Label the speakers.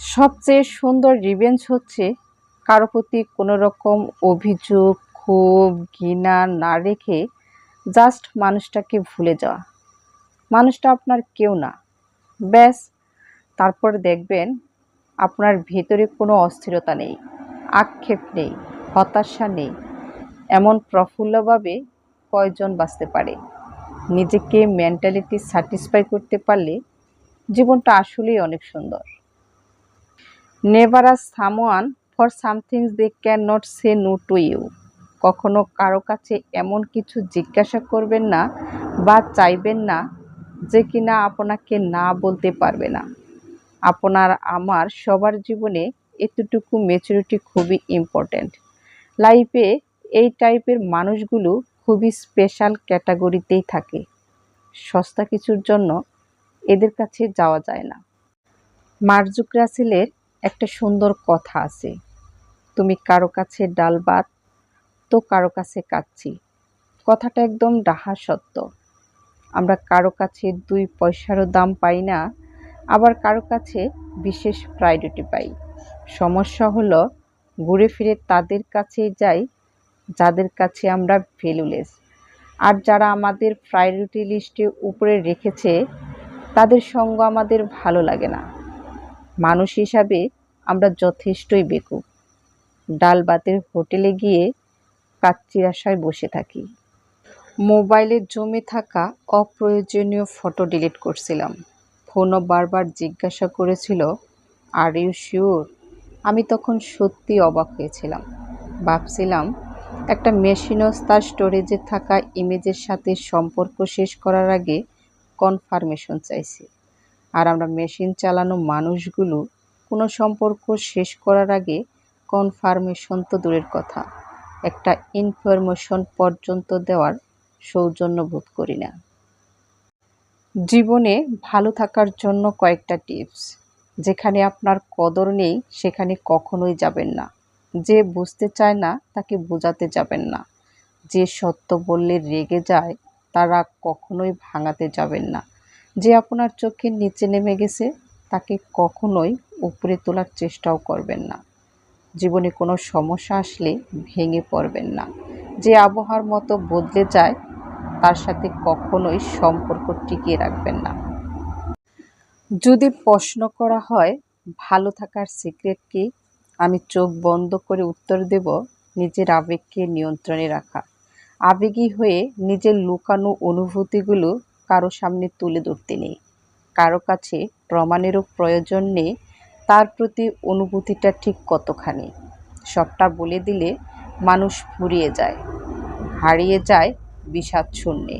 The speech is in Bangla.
Speaker 1: সবচেয়ে সুন্দর রিভেঞ্জ হচ্ছে কারও প্রতি কোনো রকম অভিযোগ, ক্ষোভ, ঘৃণা না রেখে জাস্ট মানুষটাকে ভুলে যাওয়া। মানুষটা আপনার কেউ না। ব্যাস, তারপর দেখবেন আপনার ভেতরে কোনো অস্থিরতা নেই, আক্ষেপ নেই, হতাশা নেই। এমন প্রফুল্লভাবে কয়জন বাঁচতে পারে? নিজেকে মেন্টালিটি স্যাটিসফাই করতে পারলে জীবনটা আসলেই অনেক সুন্দর। Never ask someone for somethings they can not say no to you কখনো কারও কাছে এমন কিছু জিজ্ঞাসা করবেন না বা চাইবেন না যে কিনা আপনাকে না বলতে পারবে না। আপনার, আমার, সবার জীবনে এতটুকু মেচুরিটি খুবই ইম্পর্ট্যান্ট লাইফে এই টাইপের মানুষগুলো খুবই স্পেশাল ক্যাটাগরিতেই থাকে। সস্তা কিছুর জন্য এদের কাছে যাওয়া যায় না। মার্জুক রাসেলের একটা সুন্দর কথা আছে। তুমি কারও কাছে ডাল ভাত তো কারও কাছে কাচ্ছি। কথাটা একদম ডাহা সত্য। আমরা কারও কাছে দুই পয়সারও দাম পাই না, আবার কারও কাছে বিশেষ প্রায়োরিটি পাই। সমস্যা হলো, ঘুরে ফিরে তাদের কাছেই যাই, যাদের কাছে আমরা ভ্যালুলেস আর যারা আমাদের প্রায়োরিটি লিস্টে উপরে রেখেছে, তাদের সঙ্গ আমাদের ভালো লাগে না। মানুষ হিসাবে আমরা যথেষ্টই বেকুব। ডাল বাতের হোটেলে গিয়ে কাচ্চির আশায় বসে থাকি। মোবাইলে জমে থাকা অপ্রয়োজনীয় ফটো ডিলিট করছিলাম। ফোনও বারবার জিজ্ঞাসা করেছিল আর ইউ শিওর আমি তখন সত্যি অবাক হয়েছিলাম। ভাবছিলাম, একটা মেশিনও তার স্টোরেজে থাকা ইমেজের সাথে সম্পর্ক শেষ করার আগে কনফার্মেশন চাইছি। আর আমরা মেশিন চালানো মানুষগুলো কোনো সম্পর্ক শেষ করার আগে কনফার্মেশন তো দূরের কথা। একটা ইনফরমেশন পর্যন্ত দেওয়ার সৌজন্য বোধ করি না। জীবনে ভালো থাকার জন্য কয়েকটা টিপস যেখানে আপনার কদর নেই, সেখানে কখনোই যাবেন না। যে বুঝতে চায় না, তাকে বোঝাতে যাবেন না। যে সত্য বললে রেগে যায়, তারা কখনোই ভাঙাতে যাবেন না। যে আপনার চোখের নিচে নেমে গেছে, তাকে কখনোই উপরে তোলার চেষ্টাও করবেন না। জীবনে কোনো সমস্যা আসলে ভেঙে পড়বেন না। যে আবহাওয়ার মতো বদলে যায়, তার সাথে কখনোই সম্পর্ক টিকিয়ে রাখবেন না। যদি প্রশ্ন করা হয়, ভালো থাকার সিক্রেট কি? আমি চোখ বন্ধ করে উত্তর দেব, নিজের আবেগকে নিয়ন্ত্রণে রাখা। আবেগী হয়ে নিজের লুকানো অনুভূতিগুলো কারও সামনে তুলে ধরতে নেই। কারও কাছে প্রমাণেরও প্রয়োজন নেই, তার প্রতি অনুভূতিটা ঠিক কতখানি। সবটা বলে দিলে মানুষ ফুরিয়ে যায়, হারিয়ে যায় বিষাদ শূন্যে।